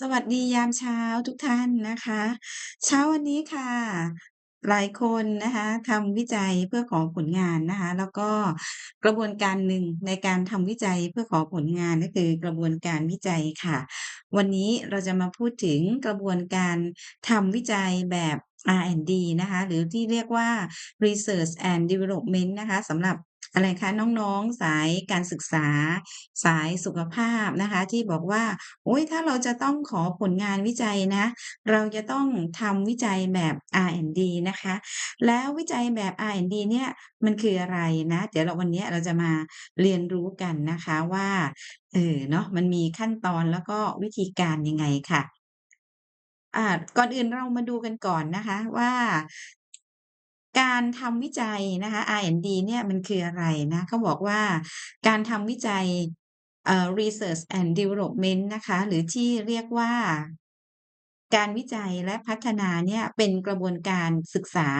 สวัสดียามเช้าทุกท่านนะคะ เช้าวันนี้ค่ะ หลายคนนะคะทำวิจัยเพื่อขอผลงานนะคะ แล้วก็กระบวนการหนึ่งในการทำวิจัยเพื่อขอผลงานก็คือกระบวนการวิจัยค่ะ วันนี้เราจะมาพูดถึงกระบวนการทำวิจัยแบบ R&D นะคะ หรือที่เรียกว่า Research and Development นะคะสำหรับ อะไรคะน้องๆสายการศึกษา สายสุขภาพนะคะ ที่บอกว่าโอ๊ยถ้าเราจะต้องขอผลงานวิจัยนะ เราจะต้องทำวิจัยแบบ R&D นะคะ แล้ววิจัยแบบ R&D เนี่ยมันคืออะไรนะ เดี๋ยวเราวันนี้เราจะมาเรียนรู้กันนะคะว่าเออเนาะมันมีขั้นตอนแล้วก็วิธีการยังไงค่ะอ่าก่อนอื่นเรามาดูกันก่อนนะคะว่า การทำวิจัยนะคะ R&D เนี่ยมันคืออะไรนะเขาบอกว่าการทำวิจัย Research and Development นะคะ หรือที่เรียกว่าการวิจัยและพัฒนาเนี่ยเป็นกระบวนการศึกษา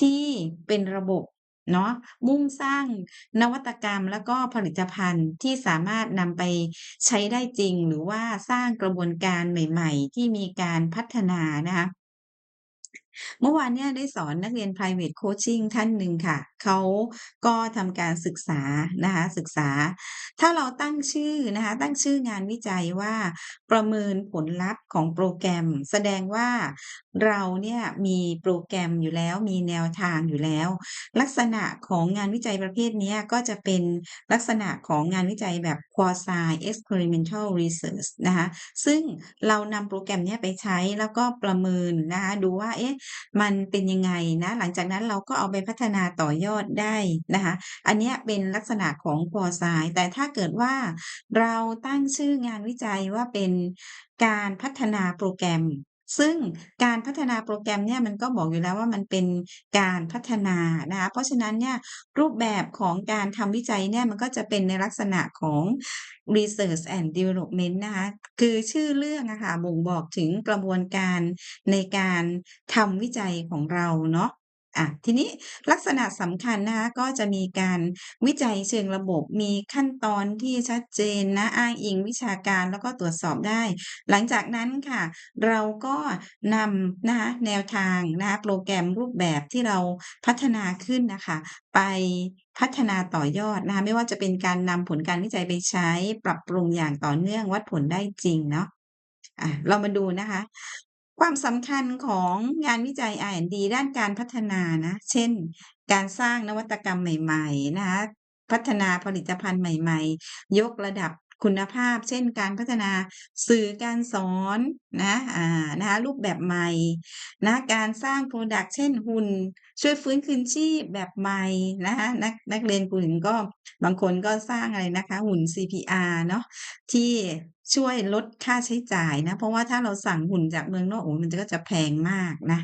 ที่เป็นระบบเนาะมุ่งสร้างนวัตกรรมแล้วก็ผลิตภัณฑ์ที่สามารถนำไปใช้ได้จริง หรือว่าสร้างกระบวนการใหม่ ๆ ที่มีการพัฒนานะคะ เมื่อวานเนี่ยได้สอนนักเรียน Private Coaching ท่านหนึ่งค่ะ เขาก็ทำการศึกษานะคะศึกษา ถ้าเราตั้งชื่อนะคะตั้งชื่องานวิจัยว่าประเมินผลลัพธ์ของโปรแกรม แสดงว่าเราเนี่ยมีโปรแกรมอยู่แล้วมีแนวทางอยู่แล้ว ลักษณะของงานวิจัยประเภทนี้ก็จะเป็นลักษณะของงานวิจัยแบบ Quasi Experimental Research นะคะซึ่งเรานำโปรแกรมนี้ไปใช้แล้วก็ประเมินนะคะดูว่าเอ๊ะมันเป็นยังไงนะ หลังจากนั้นเราก็เอาไปพัฒนาต่อยอดได้นะคะ อันนี้เป็นลักษณะของพอสาย แต่ถ้าเกิดว่าเราตั้งชื่องานวิจัยว่าเป็นการพัฒนาโปรแกรม ซึ่งการพัฒนาโปรแกรมเนี่ยมันก็บอกอยู่แล้วว่ามันเป็นการพัฒนานะคะ เพราะฉะนั้นเนี่ยรูปแบบของการทำวิจัยเนี่ยมันก็จะเป็นในลักษณะของ Research and Development นะคะคือชื่อเรื่องอะค่ะบ่งบอกถึงกระบวนการในการทำวิจัยของเราเนาะ อะทีนี้ลักษณะสำคัญนะคะก็จะมีการวิจัยเชิงระบบมีขั้นตอนที่ชัดเจนนะอ้างอิงวิชาการแล้วก็ตรวจสอบได้ หลังจากนั้นค่ะ เราก็นำนะคะแนวทางนะคะโปรแกรมรูปแบบที่เราพัฒนาขึ้นนะคะ ไปพัฒนาต่อยอดนะคะไม่ว่าจะเป็นการนำผลการวิจัยไปใช้ ปรับปรุงอย่างต่อเนื่องวัดผลได้จริงเนาะอะเรามาดูนะคะ ความสำคัญของงานวิจัย R&D ด้านการพัฒนานะ เช่น การสร้างนวัตกรรมใหม่ ๆ นะคะ พัฒนาผลิตภัณฑ์ใหม่ ๆ ยกระดับ คุณภาพ เช่นการพัฒนาสื่อการสอนนะอ่านะคะรูปแบบใหม่นะการสร้างพรดักต์เช่นหุ่นช่วยฟื้นคืนชีพแบบใหม่นะคะนักนักเรียนผู้หญิงก็บางคนก็สร้างอะไรนะคะหุ่น CPR เนาะที่ช่วยลดค่าใช้จ่ายนะ เพราะว่าถ้าเราสั่งหุ่นจากเมืองนอกโอ้มันก็จะแพงมากนะ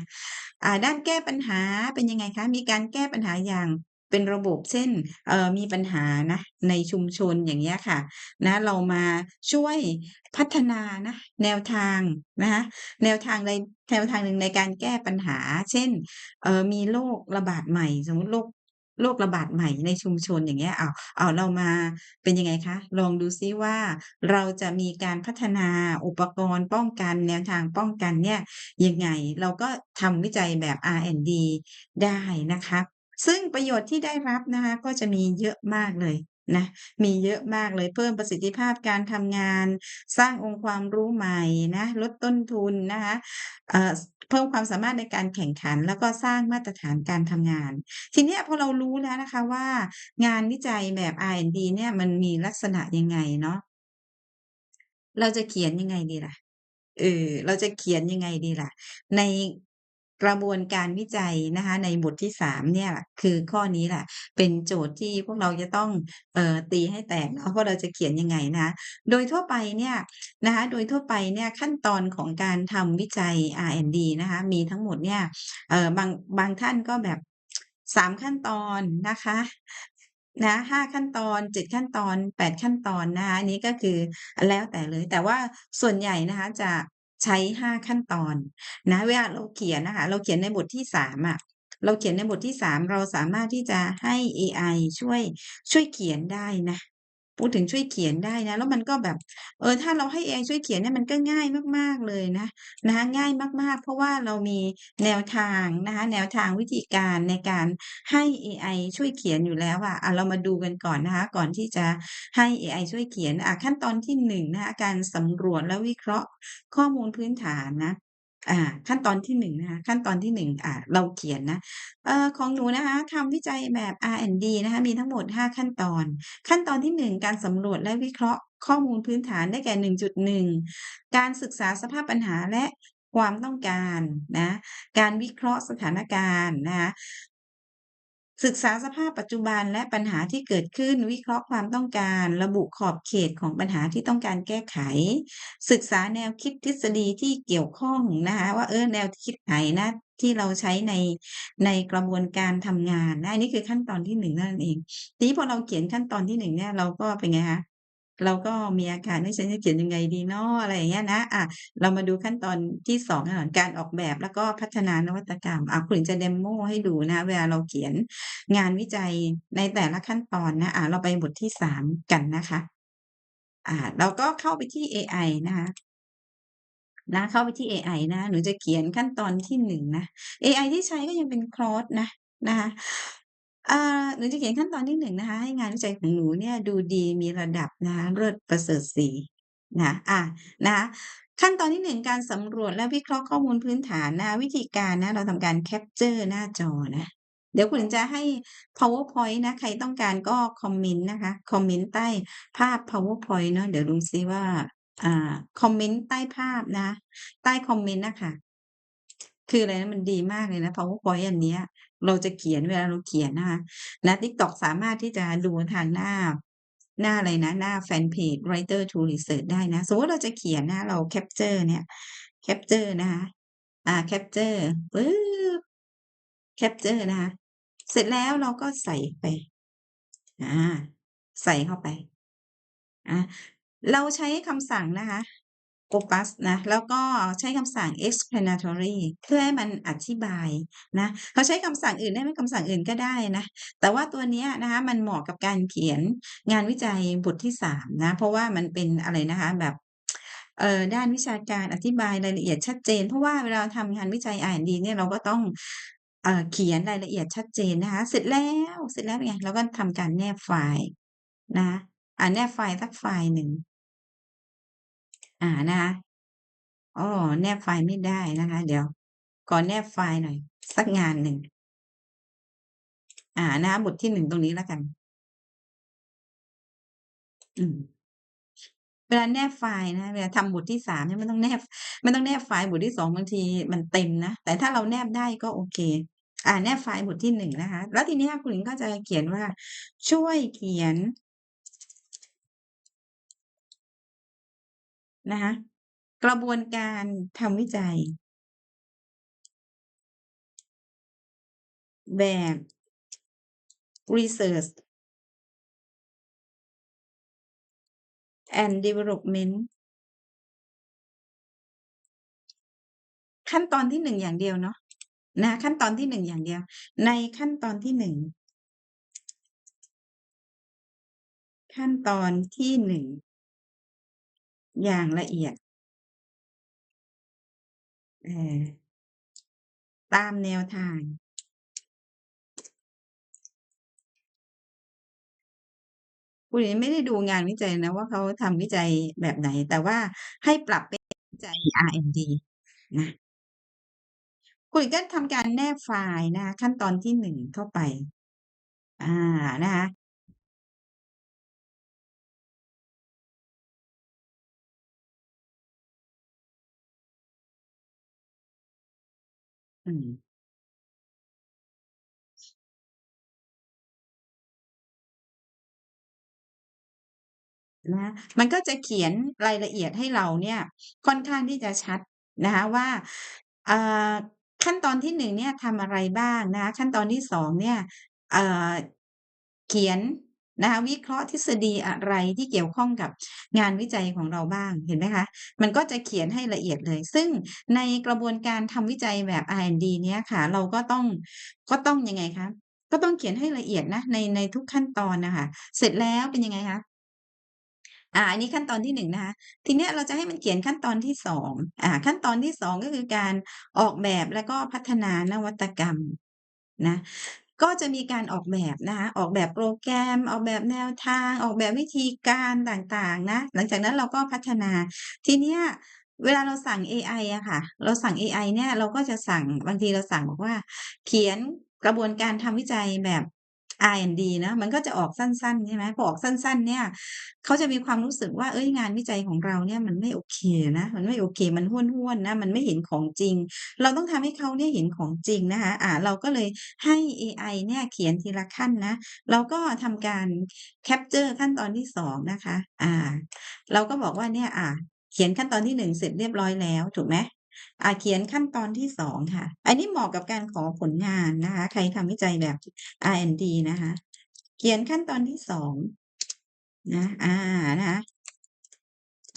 ด้านแก้ปัญหาเป็นยังไงคะ?มีการแก้ปัญหาอย่าง เป็นระบบเช่นออมีปัญหานะในชุมชนอย่างเงี้ยค่ะนะเรามาช่วยพัฒนานะแนวทางนะคะแนวทางในแนวทางหนึ่งในการแก้ปัญหา เช่นออมีโรคระบาดใหม่ สมมติโรคโรคระบาดใหม่ในชุมชนอย่างเงี้ยอ้าวอ้าวเรามาเป็นยังไงคะ?ลองดูซิว่าเราจะมีการพัฒนาอุปกรณ์ป้องกันแนวทางป้องกันเนี่ยยังไง?เราก็ทำวิจัยแบบ R&D ได้นะคะ ซึ่งประโยชน์ที่ได้รับนะคะก็จะมีเยอะมากเลยนะมีเยอะมากเลยเพิ่มประสิทธิภาพการทำงาน สร้างองค์ความรู้ใหม่นะลดต้นทุนนะคะเเพิ่มความสามารถในการแข่งขัน แล้วก็สร้างมาตรฐานการทำงาน ทีนี้พอเรารู้แล้วนะคะว่า งานวิจัยแบบ R&D เนี่ยมันมีลักษณะยังไงเนาะเราจะเขียนยังไงดีล่ะ?เออเราจะเขียนยังไงดีล่ะ?ใน กระบวนการวิจัยนะคะในบทที่3เนี่ยคือข้อนี้แหละเป็นโจทย์ที่พวกเราจะต้องเอ่อตีให้แตกเนาะว่าเราจะเขียนยังไงนะคะโดยทั่วไปเนี่ยนะคะโดยทั่วไปเนี่ยขั้นตอนของการทำวิจัย R&D นะคะมีทั้งหมดเนี่ยเอ่อบางบางท่านก็แบบ3ขั้นตอนนะคะนะ5ขั้นตอน7ขั้นตอน8ขั้นตอนนะคะนนี้ก็คือแล้วแต่เลย แต่ว่าส่วนใหญ่นะคะจะ ใช้ 5 ขั้นตอนนะเวลาเราเขียนนะคะ เราเขียนในบทที่3อะเราเขียนในบทที่ 3 เราสามารถที่จะให้เอไอช่วยช่วยเขียนได้นะ พูดถึงช่วยเขียนได้นะ แล้วมันก็แบบ เออ ถ้าเราให้เอไอช่วยเขียนเนี่ยมันก็ง่ายมาก ๆเลยนะนะคะง่ายมากๆ เพราะว่าเรามีแนวทางนะคะแนวทางวิธีการในการให้เอไอช่วยเขียนอยู่แล้วอะอ่าเรามาดูกันก่อนนะคะ ก่อนที่จะให้เอไอช่วยเขียนอ่าขั้นตอนที่1นะคะการสำรวจและวิเคราะห์ข้อมูลพื้นฐานนะ อ่า ขั้นตอนที่หนึ่งนะคะ ขั้นตอนที่1อ่า เราเขียนนะ เอ่อ ของหนูนะคะทำวิจัยแบบ R&D นะคะ มีทั้งหมด 5 ขั้นตอน ขั้นตอนที่1การสำรวจและวิเคราะห์ข้อมูลพื้นฐานได้แก่ 1.1 การศึกษาสภาพปัญหาและความต้องการนะ การวิเคราะห์สถานการณ์นะคะ ศึกษาสภาพปัจจุบันและปัญหาที่เกิดขึ้นวิเคราะห์ความต้องการ ระบุขอบเขตของปัญหาที่ต้องการแก้ไข ศึกษาแนวคิดทฤษฎีที่เกี่ยวข้องนะคะว่าเออแนวคิดไหนนะที่เราใช้ในในกระบวนการทำงานนะอันนี้คือขั้นตอนที่หนึ่งนั่นเองทีนี้พอเราเขียนขั้นตอนที่หนึ่งเนี่ยเราก็เป็นไงคะ เราก็มีอาการ"เฮ้ฉันจะเขียนยังไงดีเนาะ?"อะไรอย่างเงี้ยนะ อ่าเรามาดูขั้นตอนที่2กันก่อนการออกแบบแล้วก็พัฒนานวัตกรรมอ่าคุณจะ Demo ให้ดูนะ เวลาเราเขียนงานวิจัยในแต่ละขั้นตอนนะอ่าเราไปบทที่3กันนะคะ อ่า เราก็เข้าไปที่เอไอนะคะนะเข้าไปที่เอไอนะ หนูจะเขียนขั้นตอนที่1นะเอไอที่ใช้ก็ยังเป็น Claude นะนะคะอ่า หนูจะเขียนขั้นตอนที่1นะคะ ให้งานวิจัยของหนูเนี่ยดูดีมีระดับนะคะเลิศประเสริฐศรีนะอ่านะคะขั้นตอนที่1การสำรวจและวิเคราะห์ข้อมูลพื้นฐานนะวิธีการนะเราทำการแคปเชอร์หน้าจอนะเดี๋ยวคุณจะให้ PowerPoint นะใครต้องการก็คอมเมนต์นะคะคอมเมนต์ใต้ภาพ PowerPoint เนาะเดี๋ยวดูซิว่าอ่าคอมเมนต์ใต้ภาพนะ ใต้คอมเมนต์นะคะ คืออะไรนะมันดีมากเลยนะ PowerPoint อันเนี้ย เราจะเขียนเวลาเราเขียนนะคะนะ TikTok สามารถที่จะดูทางหน้า หน้าอะไรนะ หน้าแฟนเพจ Writer to Research ได้นะ สมมติเราจะเขียนนะ เราแคปเชอร์เนี่ยแคปเชอร์นะคะอ่าแคปเชอร์ปึ๊บแคปเชอร์นะคะ เสร็จแล้วเราก็ใส่ไป อ่า ใส่เข้าไป อ่าเราใช้คำสั่งนะคะ Opus นะแล้วก็ใช้คำสั่ง explanatory เพื่อให้มันอธิบายนะเราใช้คำสั่งอื่นได้ไหม?คำสั่งอื่นก็ได้นะแต่ว่าตัวนี้นะคะมันเหมาะกับการเขียนงานวิจัยบทที่3นะเพราะว่ามันเป็นอะไรนะคะแบบเอ่อด้านวิชาการอธิบายรายละเอียดชัดเจน เพราะว่าเวลาทำงานวิจัย R&D เนี่ยเราก็ต้องเอ่อเขียนรายละเอียดชัดเจนนะคะเสร็จแล้วเสร็จแล้วไงเราก็ทำการแนบไฟล์นะคะอ่าแนบไฟล์สักไฟล์หนึ่ง อ่า นะคะอ้อแนบไฟล์ไม่ได้นะคะ เดี๋ยว ขอแนบไฟล์หน่อย สักงานหนึ่ง อ่า นะคะบทที่ 1 ตรงนี้แล้วกัน อืม เวลาแนบไฟล์นะ เวลาทำบทที่ 3 เนี่ยไม่ต้องแนบไม่ต้องแนบไฟล์บทที่ 2 บางทีมันเต็มนะ แต่ถ้าเราแนบได้ก็โอเค อ่า แนบไฟล์บทที่ 1 นะคะ แล้วทีเนี้ยคุณหญิงก็จะเขียนว่า ช่วยเขียน นะคะกระบวนการทำวิจัย แบบ Research and Development ขั้นตอนที่1อย่างเดียวเนาะนะขั้นตอนที่1อย่างเดียว ในขั้นตอนที่1ขั้นตอนที่1 อย่างละเอียด ตามแนวทาง คุณหญิงไม่ได้ดูงานวิจัยนะว่าเขาทำวิจัยแบบไหน แต่ว่าให้ปรับเป็นวิจัย R&D นะคุณหญิงก็ทำการแนบไฟล์นะคะขั้นตอนที่1เข้าไป อ่านะคะ อืมนะมันก็จะเขียนรายละเอียดให้เราเนี่ยค่อนข้างที่จะชัดนะคะว่าอ่าขั้นตอนที่ 1 เนี่ยทำอะไรบ้างนะคะ ขั้นตอนที่ 2 เนี่ยเอ่อ เขียน นะคะวิเคราะห์ทฤษฎีอะไรที่เกี่ยวข้องกับงานวิจัยของเราบ้างเห็นไหมคะ?มันก็จะเขียนให้ละเอียดเลย ซึ่งในกระบวนการทำวิจัยแบบ R&D เนี้ยค่ะ เราก็ต้องก็ต้องยังไงคะก็ต้องเขียนให้ละเอียดนะในในทุกขั้นตอนนะคะ เสร็จแล้วเป็นยังไงคะ?อ่าอันนี้ขั้นตอนที่1นะคะทีเนี้ยเราจะให้มันเขียนขั้นตอนที่2อ่าขั้นตอนที่2ก็คือการออกแบบแล้วก็พัฒนานวัตกรรมนะ ก็จะมีการออกแบบนะคะ ออกแบบโปรแกรม ออกแบบแนวทาง ออกแบบวิธีการต่างๆนะ หลังจากนั้นเราก็พัฒนา ทีเนี้ยเวลาเราสั่งเอไออะค่ะ เราสั่งเอไอเนี่ย เราก็จะสั่งบางทีเราสั่งบอกว่า เขียนกระบวนการทำวิจัยแบบ R&D นะมันก็จะออกสั้นๆใช่ไหมพอออกสั้น ๆ เนี่ยเขาจะมีความรู้สึกว่าเฮ้ยงานวิจัยของเราเนี่ยมันไม่โอเคนะ มันไม่โอเค มันห้วนๆนะ มันไม่เห็นของจริง เราต้องทำให้เขาเนี่ยเห็นของจริงนะคะอ่าเราก็เลยให้เอไอเนี่ยเขียนทีละขั้นนะ เราก็ทำการแคปเชอร์ขั้นตอนที่2นะคะ อ่า เราก็บอกว่าเนี่ยอ่าเขียนขั้นตอนที่1เสร็จเรียบร้อยแล้วถูกไหม เขียนขั้นตอนที่2ค่ะ อันนี้เหมาะกับการขอผลงานนะคะ ใครทำวิจัยแบบ R&D นะคะ เขียนขั้นตอนที่2นะ อ่านะคะ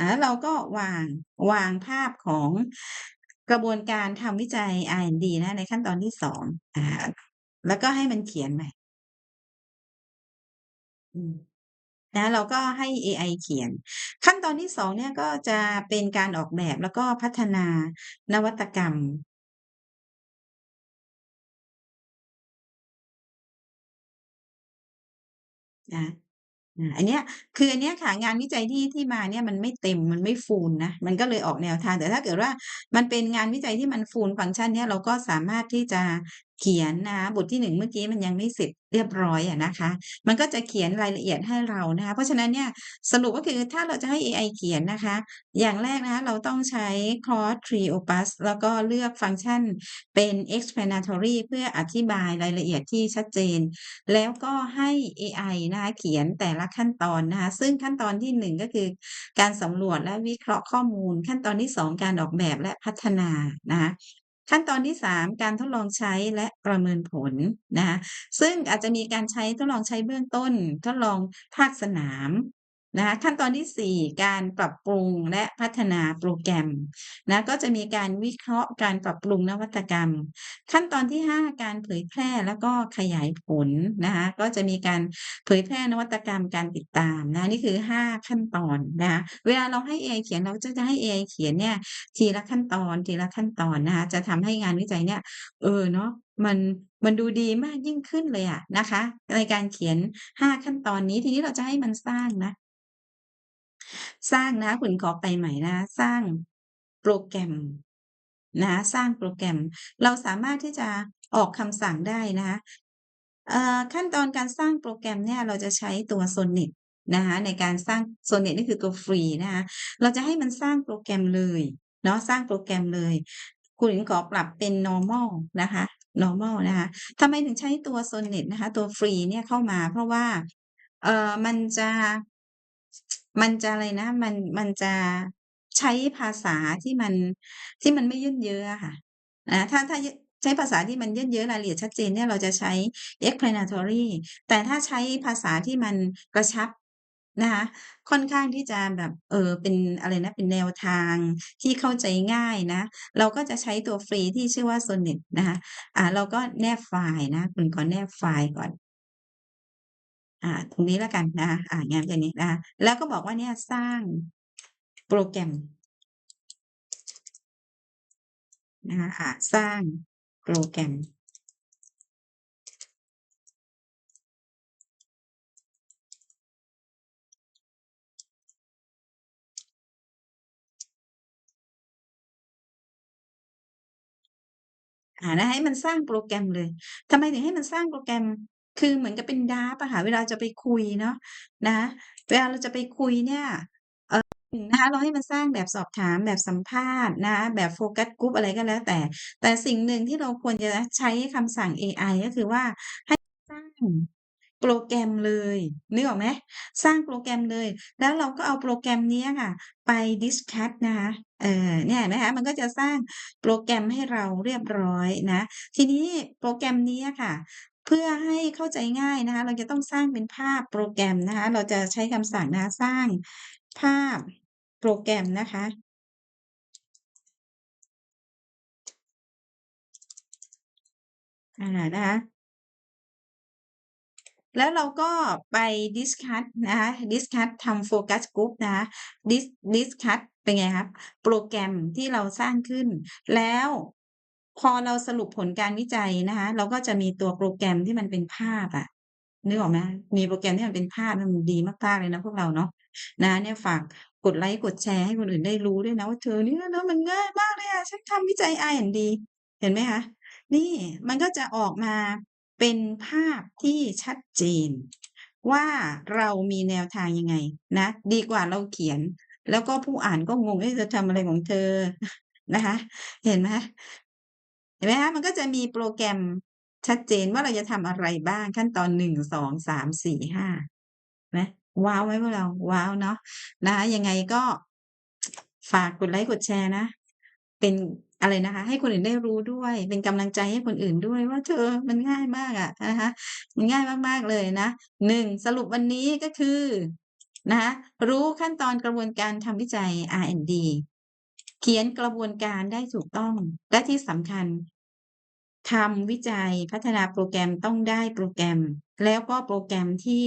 อ่าแล้วเราก็วางวางภาพของกระบวนการทำวิจัย R&D นะในขั้นตอนที่2อ่าแล้วก็ให้มันเขียนใหม่อืม นะเราก็ให้เอไอเขียน ขั้นตอนที่2เนี่ยก็จะเป็นการออกแบบแล้วก็พัฒนานวัตกรรมนะอันเนี้ยคืออันเนี้ยค่ะงานวิจัยที่ที่มาเนี่ยมันไม่เต็มมันไม่ฟูลนะมันก็เลยออกแนวทางแต่ถ้าเกิดว่ามันเป็นงานวิจัยที่มันฟูลฟังก์ชันเนี้ยเราก็สามารถที่จะ เขียนนะบทที่1เมื่อกี้มันยังไม่เสร็จเรียบร้อยอะนะคะ มันก็จะเขียนรายละเอียดให้เรานะคะเพราะฉะนั้นเนี่ยสรุปก็คือถ้าเราจะให้เอไอเขียนนะคะ อย่างแรกนะคะเราต้องใช้ Claude Three Opus แล้วก็เลือกฟังก์ชันเป็น explanatory เพื่ออธิบายรายละเอียดที่ชัดเจน แล้วก็ให้เอไอนะคะเขียนแต่ละขั้นตอนนะคะซึ่งขั้นตอนที่1ก็คือ การสำรวจและวิเคราะห์ข้อมูล ขั้นตอนที่2การออกแบบและพัฒนานะคะ ขั้นตอนที่ 3 การทดลองใช้และประเมินผลนะคะซึ่งอาจจะมีการใช้ทดลองใช้เบื้องต้น ทดลองภาคสนาม นะคะขั้นตอนที่ 4 การปรับปรุงและพัฒนาโปรแกรมนะก็จะมีการวิเคราะห์การปรับปรุงนวัตกรรม ขั้นตอนที่ 5 การเผยแพร่แล้วก็ขยายผลนะคะก็จะมีการเผยแพร่นวัตกรรมการติดตามนะนี่คือ 5 ขั้นตอนนะคะเวลาเราให้เอเขียนเราก็จะให้เอเขียนเนี่ยทีละขั้นตอนทีละขั้นตอนนะคะจะทำให้งานวิจัยเนี่ยเออเนาะมันมันดูดีมากยิ่งขึ้นเลยอะนะคะ ในการเขียน 5 ขั้นตอนนี้ทีนี้เราจะให้มันสร้างนะ สร้างนะคุณขอไปใหม่นะ สร้างโปรแกรมนะสร้างโปรแกรม เราสามารถที่จะออกคำสั่งได้นะคะขั้นตอนการสร้างโปรแกรมเนี่ยเราจะใช้ตัว Sonnet นะคะในการสร้าง Sonnet นี่คือตัวฟรีนะคะเราจะให้มันสร้างโปรแกรมเลยเนาะสร้างโปรแกรมเลย คุณขอปรับเป็น normal นะคะ normal นะคะทำไมถึงใช้ตัว Sonnet นะคะ ตัวฟรีเนี่ยเข้ามาเพราะว่าเอ่อมันจะ มันจะอะไรนะ มัน มันจะใช้ภาษาที่มัน ที่มันไม่ยืดเยื้ออะค่ะอาถ้า ถ้าใช้ภาษาที่มันยืดเยื้อรายละเอียดชัดเจนเนี่ยเราจะใช้ explanatory แต่ถ้าใช้ภาษาที่มันกระชับนะคะค่อนข้างที่จะแบบเออเป็นอะไรนะเป็นแนวทางที่เข้าใจง่ายนะ เราก็จะใช้ตัวฟรีที่ชื่อว่า Sonnet นะคะอ่าเราก็แนบไฟล์นะคุณขอแนบไฟล์ก่อน อ่าตรงนี้แล้วกันนะคะอ่างานตัวนี้นะคะแล้วก็บอกว่าเนี่ยสร้างโปรแกรมนะคะอ่าสร้างโปรแกรมอ่าให้มันสร้างโปรแกรมเลยทำไมถึงให้มันสร้างโปรแกรม คือเหมือนกับเป็น draft อะค่ะ เวลาจะไปคุยเนาะ นะ เวลาเราจะไปคุยเนี่ย เอ่อนะคะ เราให้มันสร้างแบบสอบถาม แบบสัมภาษณ์นะคะ แบบโฟกัสกรุ๊ป อะไรก็แล้วแต่ แต่สิ่งหนึ่งที่เราควรจะใช้คำสั่งเอไอ ก็คือว่า ให้ สร้าง โปรแกรมเลย นึกออกไหม?สร้างโปรแกรมเลย แล้วเราก็เอาโปรแกรมเนี้ยค่ะไป discuss นะคะ เอ่อ เนี่ยเห็นไหมคะ มันก็จะสร้างโปรแกรมให้เราเรียบร้อยนะ ทีนี้โปรแกรมนี้อะค่ะ เพื่อให้เข้าใจง่ายนะคะ เราจะต้องสร้างเป็นภาพโปรแกรมนะคะ เราจะใช้คำสั่งนะคะสร้างภาพโปรแกรมนะคะ อ่านะคะแล้วเราก็ไปดิสคัสนะคะดิสคัสทำโฟกัสกรุ๊ปนะคะดิสดิสคัสเป็นไงคะโปรแกรมที่เราสร้างขึ้น แล้ว พอเราสรุปผลการวิจัยนะคะ เราก็จะมีตัวโปรแกรมที่มันเป็นภาพอะนึกออกไหม?มีโปรแกรมที่มันเป็นภาพมันดีมากๆเลยนะพวกเราเนาะนะเนี่ยฝากกดไลก์กดแชร์ให้คนอื่นได้รู้ด้วยนะว่า"เธอเนี่ยนะมันง่ายมากเลยอะฉันทำวิจัย R&D" เห็นไหมคะ?นี่มันก็จะออกมาเป็นภาพที่ชัดเจน ว่าเรามีแนวทางยังไงนะ ดีกว่าเราเขียน แล้วก็ผู้อ่านก็งง"เอ๊ะเธอทำอะไรของเธอ?"นะคะ เห็นไหม? เห็นไหมคะ?มันก็จะมีโปรแกรมชัดเจนว่าเราจะทำอะไรบ้างขั้นตอน1 2 3 4 5นะว้าวไหมพวกเรา?ว้าวเนาะนะคะยังไงก็ฝากกดไลก์กดแชร์นะ เป็นอะไรนะคะ ให้คนอื่นได้รู้ด้วย เป็นกำลังใจให้คนอื่นด้วยว่า"เธอมันง่ายมากอะ"นะคะมันง่ายมากๆเลยนะ1สรุปวันนี้ก็คือนะคะรู้ขั้นตอนกระบวนการทำวิจัย R&D เขียนกระบวนการได้ถูกต้องและที่สำคัญทำวิจัยพัฒนาโปรแกรมต้องได้โปรแกรม แล้วก็โปรแกรมที่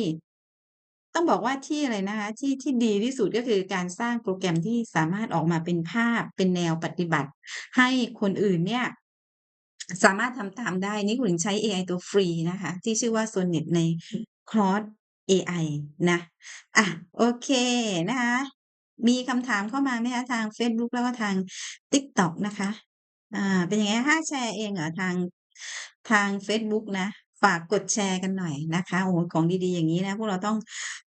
ต้องบอกว่าที่อะไรนะคะที่ที่ดีที่สุดก็คือการสร้างโปรแกรมที่สามารถออกมาเป็นภาพเป็นแนวปฏิบัติ ให้คนอื่นเนี่ย สามารถทำตามได้นี่คุณหญิงใช้เอไอตัวฟรีนะคะ ที่ชื่อว่า Sonnet ใน Claude เอไอนะ อะ โอเคนะคะ มีคำถามเข้ามาไหมคะ?ทางเฟซบุ๊กแล้วก็ทาง TikTok นะคะ อ่า เป็นยังไงคะ5แชร์เองเหรอ?ทางทางเฟซบุ๊กนะ ฝากกดแชร์กันหน่อยนะคะโอ้โฮของดีๆอย่างงี้นะ พวกเราต้อง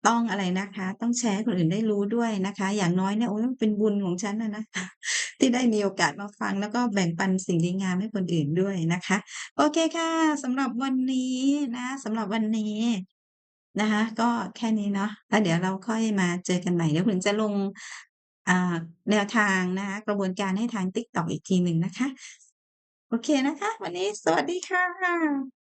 ต้องอะไรนะคะ ต้องแชร์คนอื่นได้รู้ด้วยนะคะ อย่างน้อยเนี่ยโอ๊ยมันเป็นบุญของฉันอะนะที่ได้มีโอกาสมาฟัง แล้วก็แบ่งปันสิ่งดีงามให้คนอื่นด้วยนะคะ โอเคค่ะสำหรับวันนี้นะสำหรับวันนี้ นะคะ ก็แค่นี้เนาะแล้วเดี๋ยวเราค่อยมาเจอกันใหม่ เดี๋ยวคุณจะลงแนวทางนะคะกระบวนการให้ทางติ๊กตอกอีกทีหนึ่งนะคะ โอเคนะคะ วันนี้สวัสดีค่ะ